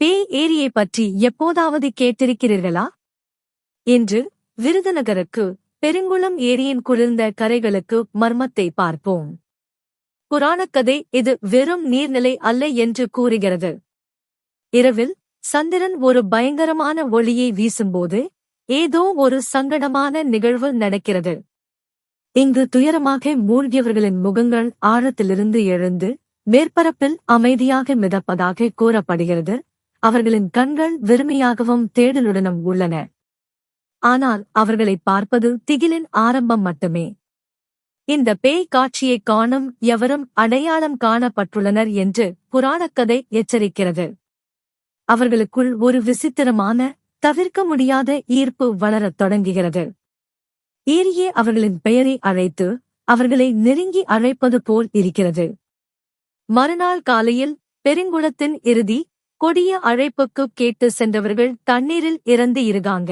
பேய் ஏரியை பற்றி எப்போதாவது கேட்டிருக்கிறீர்களா? இன்று விருதுநகருக்கு பெருங்குளம் ஏரியின் குளிர்ந்த கரைகளுக்கு மர்மத்தை பார்ப்போம். புராணக்கதை இது வெறும் நீர்நிலை அல்ல என்று கூறுகிறது. இரவில் சந்திரன் ஒரு பயங்கரமான ஒளியை வீசும்போது ஏதோ ஒரு சங்கடமான நிகழ்வு நடக்கிறது. இங்கு துயரமாக மூழ்கியவர்களின் முகங்கள் ஆழத்திலிருந்து எழுந்து மேற்பரப்பில் அமைதியாக மிதப்பதாக கூறப்படுகிறது. அவர்களின் கண்கள் வெறுமையாகவும் தேடலுடனும் உள்ளன. ஆனால் அவர்களை பார்ப்பது திகிலின் ஆரம்பம் மட்டுமே. இந்த பேய் காட்சியை காணும் எவரும் அடையாளம் காணப்பட்டுள்ளனர் என்று புராணக்கதை எச்சரிக்கிறது. அவர்களுக்குள் ஒரு விசித்திரமான தவிர்க்க முடியாத ஈர்ப்பு வளரத் தொடங்குகிறது. ஈரியே அவர்களின் பெயரை அழைத்து அவர்களை நெருங்கி அழைப்பது போல் இருக்கிறது. மறுநாள் காலையில் பெருங்குளத்தின் இறுதி கொடிய அழைப்புக்கு கேட்டு சென்றவர்கள் தண்ணீரில் இறந்து இருகாங்க